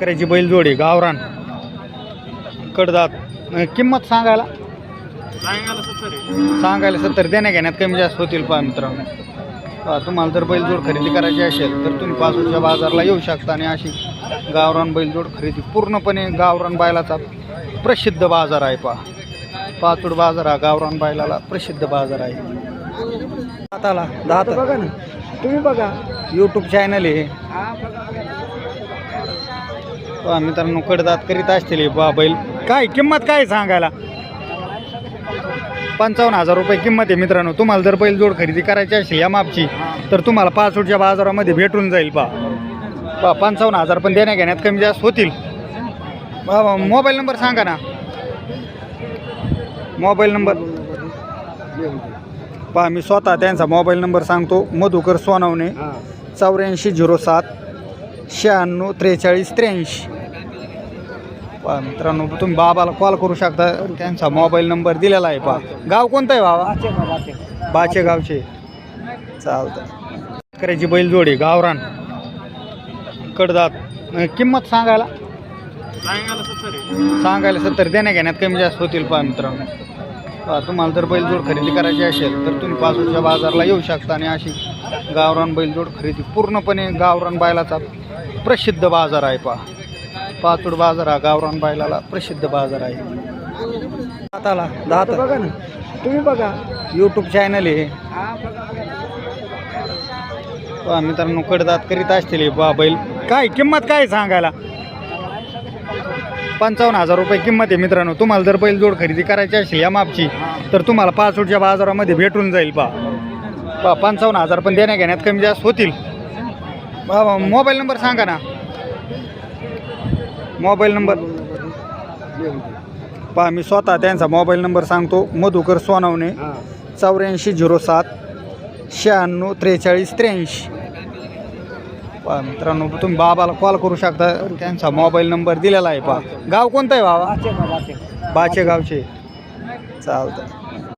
करायची बैलजोडी गावरान. कडदात. किंमत सांगायला? सांगायला सत्तर देण्या घेण्यात कमी जास्त होतील पहा मित्रांनो. पहा, तुम्हाला जर बैलजोड खरेदी करायची असेल तर तुम्ही पासूनच्या बाजारला येऊ शकता आणि अशी गावरान बैलजोड खरेदी पूर्णपणे गावरान बैलाचा प्रसिद्ध बाजार आहे पहा. पाचूड बाजार हा गावरान बैलाला प्रसिद्ध बाजार आहे. दाताला दात. बघा ना तुम्ही बघा. यूट्यूब चॅनल आहे. पहा मित्रांनो कडदात करीत असतील हे बा बैल. काय किंमत काय सांगायला? पंचावन्न हजार रुपये किंमत आहे मित्रांनो. तुम्हाला जर बैलजोड खरेदी करायची असेल या मापची तर तुम्हाला पाचोटच्या बाजारामध्ये भेटून जाईल पा पा पंचावन्न हजार पण देण्या घेण्यात कमी जास्त होतील. बा मोबाईल नंबर सांगा ना. Mobile number. पहा मी स्वतः त्यांचा मोबाईल नंबर सांगतो. मधुकर सोनवणे चौऱ्याऐंशी झिरो सात. शहाण्णव त्रेचाळीस त्र्याऐंशी. पहा मित्रांनो तुम्ही बाबाला कॉल करू शकता. त्यांचा मोबाईल नंबर दिलेला आहे पहा. गाव कोणतं आहे बाबा? बाचे गावचे चालतं करायची बैलजोडी गावरान. कडदात. किंमत सांगायला? सांगायला सत्तर सांगायला सत्तर. देण्या घेण्यात कमी जास्त होतील पहा मित्रांनो. तुम्हाला जर बैलजोड खरेदी करायची असेल तर तुम्ही पासूनच्या बाजारला येऊ शकता आणि अशी गावरान बैलजोड खरेदी पूर्णपणे गावरान बैलाचा प्रसिद्ध बाजार आहे पहा. पाचूड बाजार हा गावरान बैलाला प्रसिद्ध बाजार आहे. दाताला दात. बघा ना. तुम्ही बघा. यूट्यूब चॅनल आहे मित्रांनो कडदात करीत असतील हे बा बैल. काय किंमत काय सांगायला? पंचावन्न हजार रुपये किंमत आहे मित्रांनो. तुम्हाला जर बैलजोड खरेदी करायची असेल या मापची तर तुम्हाला पाचोटच्या बाजारामध्ये भेटून जाईल पा पा पंचावन्न हजार पण देण्या घेण्यात कमी जास्त होतील. बा मोबाईल नंबर सांगा ना. Mobile number. पहा मी स्वतः त्यांचा मोबाईल नंबर सांगतो. मधुकर सोनवणे चौऱ्याऐंशी झिरो सात शहाण्णव त्रेचाळीस त्र्याऐंशी. पहा मित्रांनो तुम्ही बाबाला कॉल करू शकता. त्यांचा मोबाईल नंबर दिलेला आहे पहा. गाव कोणतं आहे बाबा? बाचे गावचे चालतं